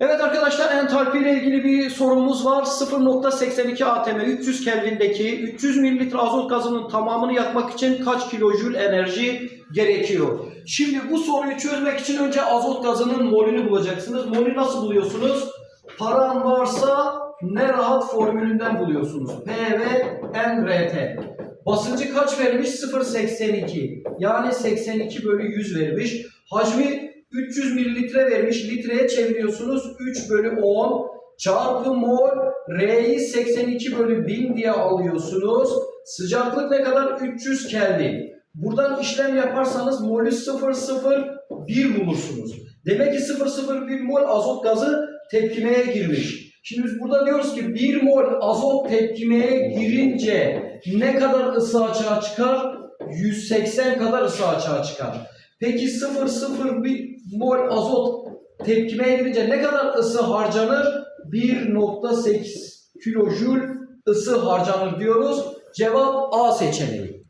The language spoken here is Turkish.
Evet arkadaşlar entalpi ile ilgili bir sorumuz var. 0.82 atm 300 Kelvin'deki 300 mililitre azot gazının tamamını yakmak için kaç kilojül enerji gerekiyor? Şimdi bu soruyu çözmek için önce azot gazının molünü bulacaksınız. Molü nasıl buluyorsunuz? Paran varsa ne rahat formülünden buluyorsunuz. P ve N RT. Basıncı kaç vermiş? 0.82. Yani 82 bölü 100 vermiş. Hacmi 300 mililitre vermiş. Litreye çeviriyorsunuz. 3 bölü 10 çarpı mol R'yi 82 bölü 1000 diye alıyorsunuz. Sıcaklık ne kadar? 300 Kelvin. Buradan işlem yaparsanız molü 001 bulursunuz. Demek ki 001 mol azot gazı tepkimeye girmiş. Şimdi biz burada diyoruz ki 1 mol azot tepkimeye girince ne kadar ısı açığa çıkar? 180 kadar ısı açığa çıkar. Peki 0,01 mol azot tepkimeye girince ne kadar ısı harcanır? 1.8 kilojül ısı harcanır diyoruz. Cevap A seçeneği.